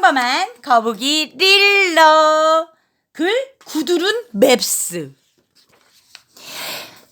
평범한 거북이 릴러. 글 구두른 맵스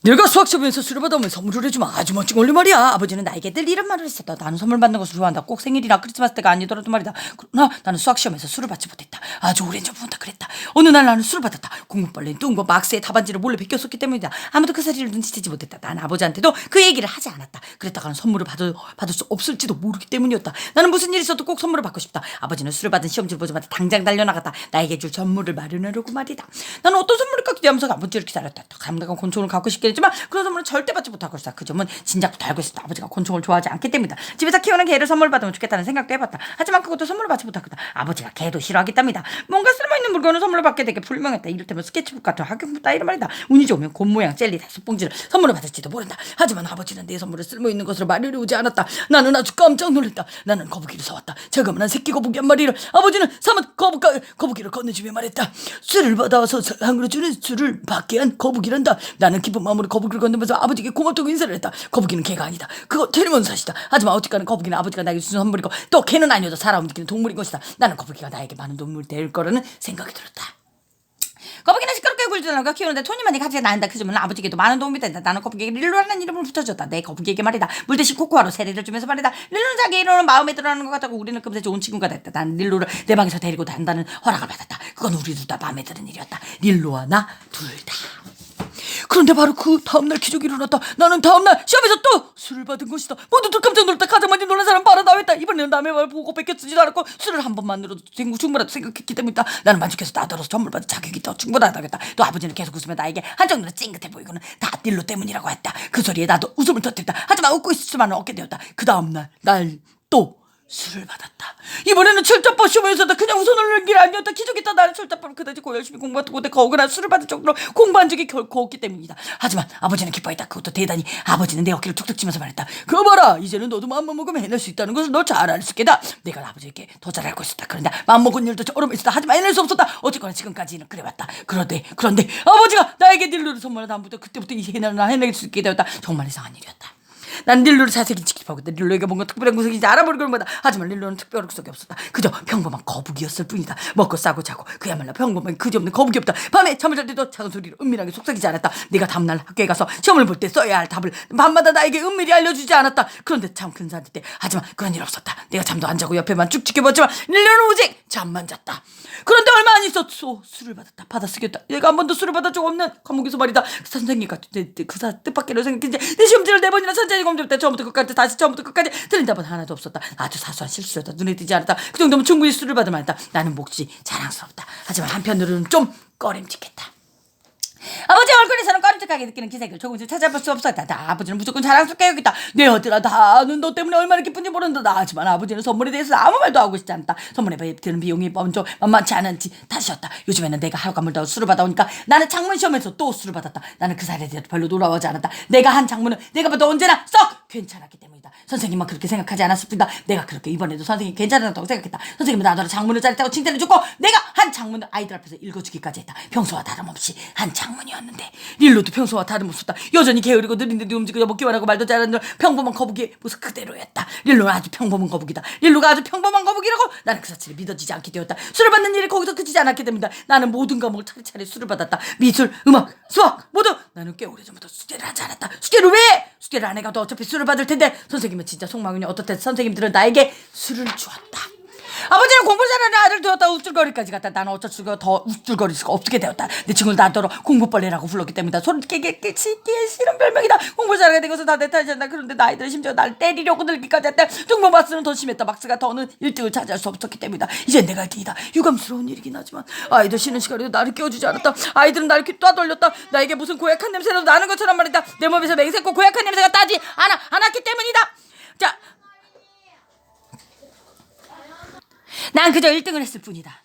내가 수학 시험에서 수료 받으면 선물을 해주면 아주 멋진 걸리 말이야. 아버지는 나에게 늘 이런 말을 했었다. 나는 선물 받는 것을 좋아한다. 꼭 생일이나 크리스마스 때가 아니더라도 말이다. 그러나 나는 수학 시험에서 수를 받지 못했다. 아주 오랜 전부터 그랬다. 어느 날 나는 수를 받았다. 공부벌레 뚱보 막스의 답안지를 몰래 베꼈었기 때문이다. 아무도 그 사실을 눈치채지 못했다. 난 아버지한테도 그 얘기를 하지 않았다. 그랬다가는 선물을 받을, 받을 수 없을지도 모르기 때문이었다. 나는 무슨 일이 있어도 꼭 선물을 받고 싶다. 아버지는 수를 받은 시험지를 보자마자 당장 달려나갔다. 나에게 줄 선물을 마련하려고 말이다. 나는 어떤 선물일까 기대하면서 아버지를 기다렸다. 감당한 곤충을 갖고 싶긴 했지만 그런 선물은 절대 받지 못하고 있어. 그 점은 진작부터 알고 있었다. 아버지가 곤충을 좋아하지 않기 때문이다. 집에서 키우는 개를 선물 받으면 좋겠다는 생각도 해봤다. 하지만 그것도 선물을 받지 못하거든. 아버지가 개도 싫어하기 때문이다. 뭔가 쓸모있는 물건을 선물을 받게 되게 불명했다. 이를테면 스케치북 같은 학용품 따위를 말이다. 운이 좋으면 곰 모양 젤리 다섯 봉지를 선물을 받을지도 모른다. 하지만 아버지는 내 선물을 쓸모있는 것으로 마련해 오지 않았다. 나는 아주 깜짝 놀랐다. 나는 거북이를 사왔다. 자그마한 새끼 거북이 한 마리를 아버지는 사뭇 거북가, 거북이를 건네주며 말했다. 술을 받아서 상으로 주는 술을 받게 한 거북이란다. 나는 기쁜 마음 으로 거북이를 건네면서 아버지께 고맙다고 인사를 했다. 거북이는 개가 아니다. 그거 틀림없는 사실이다. 하지만 어쨌거나 거북이는 아버지가 나에게 주신 선물이고 또 개는 아니어도 살아 움직이는 동물인 것이다. 나는 거북이가 나에게 많은 도움을 될 거라는 생각이 들었다. 거북이는 시끄럽게 굴지 않고 키우는데 토니만이 같이 나는다. 그 점은 아버지에게도 많은 도움이 된다. 나는 거북이에게 릴로라는 이름을 붙여줬다. 내 거북이에게 말이다. 물대신 코코아로 세례를 주면서 말이다. 릴로는 자기 이름은 마음에 들어하는 것 같다고 우리는 금세 좋은 친구가 됐다. 나는 릴로를 내 방에서 데리고 단다는 허락을 받았다. 그건 우리 둘 다 마음에 드는 일이었다. 릴로와 나 둘 다. 그런데 바로 그 다음날 기적이 일어났다. 나는 다음날 시험에서 또 술을 받은 것이다. 모두들 깜짝 놀랐다. 가장 많이 놀란 사람 바로 나였다. 이번에는 남의 말 보고 뺏겨쓰지도 않았고 술을 한 번만으로도 충분하다 생각했기 때문이다. 나는 만족해서 나더러서 선물 받은 자격이 더 충분하다겠다. 또 아버지는 계속 웃으며 나에게 한정으로 찡긋해 보이고는 다 딜로 때문이라고 했다. 그 소리에 나도 웃음을 터뜨렸다. 하지만 웃고 있을 수만은 없게 되었다. 그 다음날 날 또 술을 받았다. 이번에는 철자법 시험에서도 그냥 웃어놓는 길 아니었다. 기적이다. 나는 철자법을 그다지 고 열심히 공부했고 근데 거기나 술을 받을 정도로 공부한 적이 결코 없기 때문이다. 하지만 아버지는 기뻐했다. 그것도 대단히 아버지는 내 어깨를 툭툭 치면서 말했다. 그거 봐라. 이제는 너도 마음만 먹으면 해낼 수 있다는 것을 너 잘 알 수 있겠다. 내가 아버지에게 더 잘 알고 있었다. 그런데 마음먹은 일도 어려움이 있었다. 하지만 해낼 수 없었다. 어쨌거나 지금까지는 그래왔다. 그런데 그런데 아버지가 나에게 닐루를 선물한 다음부터 그때부터 이 해내나 해낼 수 있게 되었다. 정말 이상한 일이었다. 난 릴로를 자세히 지키고 있다. 릴로에게 뭔가 특별한 구석인지 알아보려고 거다. 하지만 릴로는 특별한 구석이 없었다. 그저 평범한 거북이였을 뿐이다. 먹고 싸고 자고 그야말로 평범한 그지없는 거북이였다. 밤에 잠을 잘 때도 작은 소리로 은밀하게 속삭이지 않았다. 네가 다음날 학교에 가서 시험을 볼 때 써야 할 답을 밤마다 나에게 은밀히 알려주지 않았다. 그런데 참 근사할 때 하지만 그런 일 없었다. 내가 잠도 안 자고 옆에만 쭉 지켜봤지만 릴로는 오직 잠만 잤다. 그런데 얼마 안 있었어. 술을 받았다. 받아 쓰겠다. 얘가 한 번도 술을 받은 적 없는 감옥에서 말이다. 선생님과 그사 뜻밖의 생각인지 내 시험지를 네 번이나 천천 히 검토했다. 처음부터 끝까지 다시 처음부터 끝까지 틀린 답은 하나도 없었다. 아주 사소한 실수였다. 눈에 띄지 않았다. 그 정도면 충분히 술을 받을 만했다. 나는 몫이 자랑스럽다. 하지만 한편으로는 좀 꺼림칙했다. 아버지 얼굴에서는 꺼림칙하게 느끼는 기색을 조금씩 찾아볼 수 없었다. 나 아버지는 무조건 자랑스럽게 여겼다. 내다 아는 너 때문에 얼마나 기쁜지 모른다. 하지만 아버지는 선물에 대해서 아무 말도 하고 싶지 않다. 선물에 드는 비용이 먼저 만만치 않은지 탓이었다. 요즘에는 내가 하룻감을 더 술을 받아오니까 나는 장문 시험에서 또 술을 받았다. 나는 그 사례에 대해서 별로 놀라워하지 않았다. 내가 한 장문은 내가 봐도 언제나 썩 괜찮았기 때문 이다. 선생님만 그렇게 생각하지 않았을 뿐이다. 내가 그렇게 이번에도 선생님이 괜찮았다고 생각했다. 선생님은 나더러 장문을 잘했다고 칭찬해줬고 내가 한 장문을 아이들 앞에서 읽어주기까지 했다. 평소와 다름없이 한 장문이었는데 릴로도 평소와 다름없었다. 여전히 게으르고 느린 듯이 움직이려 먹기만 하고 말도 잘하는 평범한 거북이의 모습 그대로였다. 릴로는 아주 평범한 거북이다. 릴로가 아주 평범한 거북이라고 나는 그 사실이 믿어지지 않게 되었다. 술을 받는 일이 거기서 그치지 않았기 때문이다. 나는 모든 과목을 차례차례 술을 받았다. 미술, 음악, 수학 모두 나는 꽤 오래전부터 숙제를 하지 않았다. 숙제를 왜? 숙제를 안 해가도 어차피 술을 받을 텐데 선생님은 진짜 속마음이 어떻든 선생님들은 나에게 술을 주었다. 아버지는 공부 잘하는 아들 우쭐거리까지 갔다 나는 어쩔 수가 더 우쭐거릴 수가 없게 되었다. 내 친구를 나더러 공부벌레라고 불렀기 때문이다. 소리 깨게 깨치기에 싫은 별명이다. 공부 잘하게 된 것은 다내 탓이었다 그런데 나이들은 심지어 나를 때리려고 늘기까지 했다. 등본 마스는 더 심했다. 막스가 더는 1등을 차지할 수 없었기 때문이다. 이제 내가 1등이다. 유감스러운 일이긴 하지만 아이들 쉬는 시간에도 나를 깨워주지 않았다. 아이들은 나를 떠돌렸다. 나에게 무슨 고약한 냄새라도 나는 것처럼 말이다. 내 몸에서 맹세코 고약한 냄새가 따지 않아 않았기 때문이다 자 난 그저 1등을 했을 뿐이다.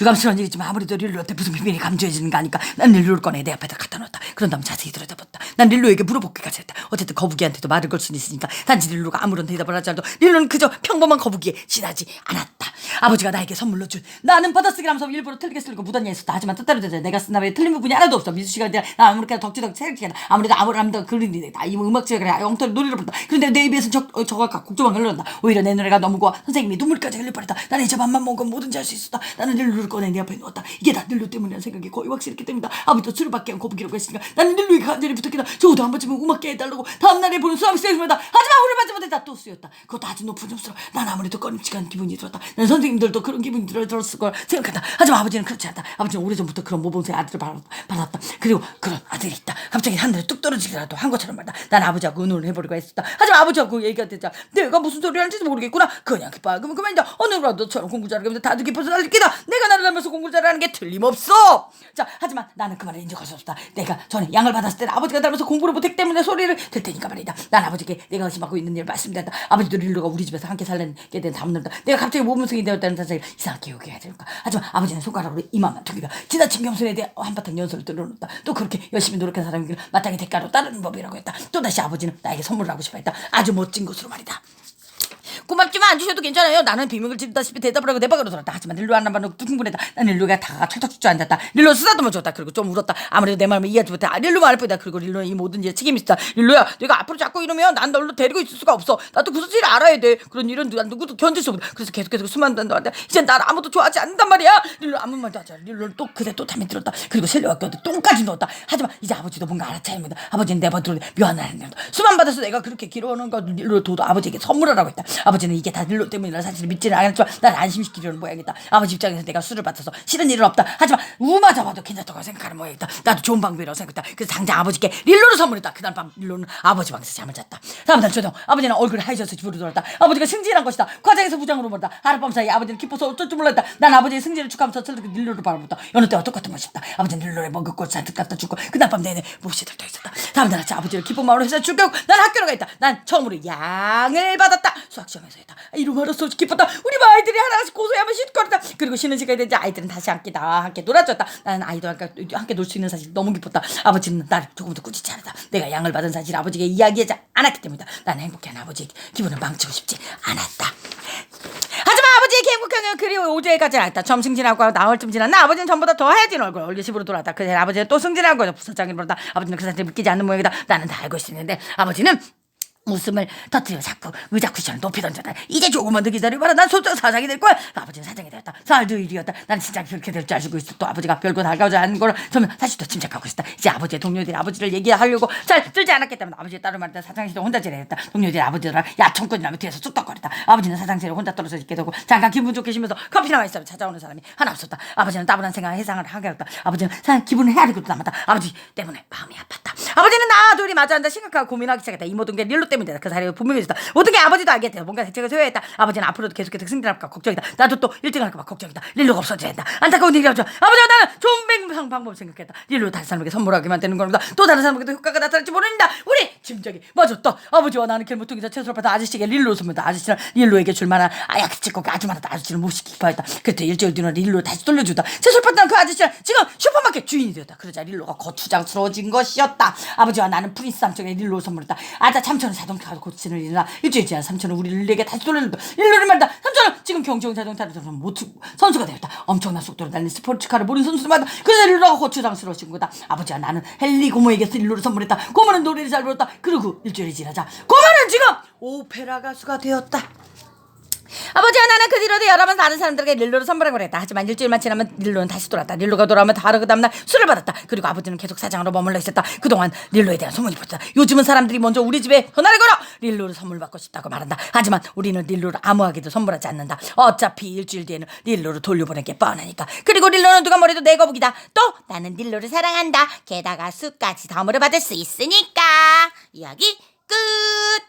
유감스러운 일이지만 아무래도 릴로한테 무슨 비밀이 감춰지는 거 아니까 난 릴로를 꺼내 내 앞에다 갖다 놓았다. 그런 다음 자세히 들여다봤다. 난 릴로에게 물어보기까지 했다. 어쨌든 거북이한테도 말을 걸 수는 있으니까 단지 릴로가 아무런 대답을 하지 않아도 릴로는 그저 평범한 거북이에 지나지 않았다. 아버지가 나에게 선물로 준 나는 받아쓰기라면서 일부러 틀리게 쓰고 묻었냐 했었다 하지만 뜻대로 되자 내가 쓴 다음에 틀린 부분이 하나도 없어 미수 씨가 나 아무렇게나 덕지덕 체력지가 아무래도 아무래도 그린이 다이 음악지가 그래 영토를 노래를 부른다 그런데 내 입에서 저, 어, 저가 곡조만 흘러난다 오히려 내 노래가 너무 고와 선생님이 눈물까지 흘릴 뻔했다 나는 이제 맘만 먹으면 뭐든지 할 수 있었다 나는 닐루를 꺼내 네 앞에 놓았다. 이게 다 닐루 때문이라는 생각이 거의 확실했기 때문이다. 아버지도 받게 한 거북이라고 했으니까 나는 닐루에게 간절히 부탁했다 적어도 한 번쯤은 음악계 해달라고 다음날에 보는 수학시험마다. 하지만 오늘 받지 못했다 또 쓰였다. 그것도 아주 높은 점수로 난 아무래도 꺼림칙한 기분이 들었다. 난 선생님들도 그런 기분이 들었을 걸 생각한다. 하지만 아버지는 그렇지 않다. 아버지는 오래전부터 그런 모범생 아들을 받- 받았다. 그리고 그런 아들이 있다. 갑자기 하늘에 뚝 떨어지기라도 한 것처럼 말다. 난 아버지하고 의논을 해보려고 했었다. 하지만 아버지하고 얘기가 되자 내가 무슨 소리 하는지도 모르겠구나. 그냥 기뻐 그러면 그만이다. 어느 누라도 저런 공부 잘하면 다들 기뻐서 난리 끼다. 내가 나를 닮아서 공부 잘하는 게 틀림없어. 자 하지만 나는 그 말을 인정할 수 없다. 내가 전에 양을 받았을 때는 아버지가 닮아서 공부를 못했기 때문에 소리를 들 테니까 말이다. 난 아버지께 내가 의심하고 있는 일을 말씀드렸다. 아버지도 릴루가 우리 집에서 함께 살게 된 다음날다 내가 갑자기 모범생이 되었다는 사실을 이상하게 여겨야 될까 하지만 아버지는 손가락으로 이마만 두기가 지나친 겸손에 대해 한바탕 연설을 들어놓다. 또 그렇게 열심히 노력한 사람에게 마땅히 대가로 따르는 법이라고 했다. 또다시 아버지는 나에게 선물을 하고 싶어 했다. 아주 멋진 것으로 말이다 고맙지만 안 주셔도 괜찮아요. 나는 비명을 지르다시피 대답을 하고 내 방으로 돌았다. 하지만 릴루 하나만 흥분했다. 난 릴루가 다가 철떡 주저 앉았다. 릴루 쓰다듬어 줬다. 그리고 좀 울었다. 아무래도 내 마음을 이해하지 못해. 아, 릴루 말을 뿐이다. 그리고 릴루는 이 모든 일에 책임이 있다. 릴루야, 내가 앞으로 자꾸 이러면 난 널로 데리고 있을 수가 없어. 나도 그 사실을 알아야 돼. 그런 일은 난 누구도 견딜 수 없다. 그래서 계속해서 수많은 너한테 이젠 날 아무도 좋아하지 않는단 말이야. 릴루 아무 말도 하지 않아. 릴루는 또 그새 또 잠이 들었다. 그리고 실려왔거든. 똥까지 넣었다. 하지만 이제 아버지도 뭔가 알아차립니다. 아버지는 내 버들로 묘한 날입니다. 수만 받아서 내가 그렇게 길어오는 거 릴루 도도 아버지에게 선물하라고 했다. 아버지 는 이게 다 릴루 때문이라 사실을 믿지는 않았지만 날 안심시키려는 모양이다. 아버지 입장에서 내가 술을 받아서 싫은 일은 없다. 하지만 우마저 봐도 괜찮다고 생각하는 모양이다. 나도 좋은 방법이라고 생각했다. 그래서 당장 아버지께 릴루를 선물했다. 그날 밤 릴루는 아버지 방에서 잠을 잤다. 다음 날 저녁 아버지는 얼굴이 하얘져서 집으로 돌아왔다. 아버지가 승진한 것이다. 과장에서 부장으로 몰다. 하룻밤 사이 아버지는 기뻐서 어쩔 줄 몰랐다. 난 아버지의 승진을 축하하면서 철들게 릴루를 바라봤다. 여느 때와 똑같은 것이다. 아버지는 릴루에 먹을 것 잔뜩 갖다 주고 그날 밤 내내 몹시 들떠 있었다. 다음 날 아침 아버지를 기쁜 마음으로 회사에 출격. 난 학교로 가 있다. 난 처음으로 양을 받았다. 수학 시험에 서 했다. 이러고 알았어 기뻤다. 우리 반 아이들이 하나씩 고소하면 시거리다. 그리고 쉬는 시간이 되자 아이들은 다시 함께 나와 함께 놀아줬다. 나는 아이들과 함께, 함께 놀 수 있는 사실 너무 기뻤다. 아버지는 나를 조금 더 꾸짖지 않았다. 내가 양을 받은 사실 아버지에게 이야기하지 않았기 때문이다. 나는 행복한 아버지의 기분을 망치고 싶지 않았다. 하지만 아버지의 행복한 그리고 오제까지 않았다. 처음 승진하고 나흘쯤 지났나 아버지는 전보다 더 하얘진 얼굴 얼굴 집으로 돌아왔다. 그새 아버지는 또 승진한 거죠. 부서장이 그러다 아버지는 그 사실을 믿기지 않는 모양이다. 나는 다 알고 있었는데 아버지는 웃음을 터뜨려 자꾸 의자 쿠션을 높이 던졌다. 이제 조금만 더 기다려봐라. 난 소장 사장이 될 거야. 아버지는 사장이 되었다. 사흘 일이었다. 난 진짜 그렇게 될 줄 알고 있어. 또 아버지가 별거 다가오지 않은 걸 저는 사실 더 침착하고 있었다. 이제 아버지의 동료들이 아버지를 얘기하려고 잘 들지 않았기 때문에 아버지의 따로 말했다. 사장실에 혼자 지내했다. 동료들이 아버지랑 야청꾼이라며 뒤에서 쑥덕거렸다. 아버지는 사장실에 혼자 떨어져 있게 되고 잠깐 기분 좋게 쉬면서 커피나 마시며 찾아오는 사람이 하나 없었다. 아버지는 따분한 생각 해상을 하게 했다. 아버지는 사장 기분을 헤아리고 남았다. 아버지 때문에 마음이 아팠다. 아버지는 나 둘이 마주 앉아 심각하고 고민하기 시작했다. 이 모든 게 릴로 때문 이다. 그 사실이 분명해졌다. 모든 게 아버지도 알겠다. 뭔가 대책을 세워야 했다. 아버지는 앞으로도 계속해서 승진할까 걱정이다. 나도 또 1등 할까 봐 걱정이다. 릴로가 없어져야 한다. 안타까운 일이었죠. 아버지와 나는 좋은 뱅 방법 생각했다. 릴로 다른 사람에게 선물하기만 되는 겁니다. 또 다른 사람에게도 효과가 나타날지 모릅니다. 우리 짐작이 맞았다. 아버지와 나는 길모퉁이자 채소를 받아 아저씨에게 릴로 선물다. 아저씨는 릴로에게 줄 만한 아야키 찍고 아줌마다 아저씨를 몹시 기뻐했다. 그때 일주일 뒤는 릴로 다시 돌려주다. 채소를 받던 그 아저씨는 지금 슈퍼마켓 주인이 되었다. 그러자 릴로가 거추장스러워진 것이었다. 아버지와 나는 프린스 삼촌에게 릴로 선물했다. 아자 삼촌은 자동차 고치는 일이나 일주일 지난 삼촌은 우리 릴로에게 다시 돌려준다. 릴로를 말다. 삼촌은 지금 경주용 자동차를 선수 모트 선수가 되었다. 엄청난 속도로 달리는 스포츠카를 모르는 선수들마다 그래서 릴로가 거추장스러워진 거다. 아버지와 나는 헨리 고모에게 릴로를 선물했다. 고모는 노래를 잘 불렀다. 그리고 일주일이 지나자 고모는 지금 오페라 가수가 되었다. 아버지와 나는 그 뒤로도 여러 번 다른 사람들에게 릴로를 선물하고 그랬다. 하지만 일주일만 지나면 릴로는 다시 돌아왔다. 릴로가 돌아오면 바로 그 다음날 술을 받았다. 그리고 아버지는 계속 사장으로 머물러 있었다. 그동안 릴로에 대한 소문이 퍼졌다. 요즘은 사람들이 먼저 우리 집에 전화를 걸어 릴로를 선물 받고 싶다고 말한다. 하지만 우리는 릴로를 아무하게도 선물하지 않는다. 어차피 일주일 뒤에는 릴로를 돌려보낸 게 뻔하니까. 그리고 릴로는 누가 뭐래도 내 거북이다. 또 나는 릴로를 사랑한다. 게다가 수까지 덤으로 받을 수 있으니까. 이야기 끝.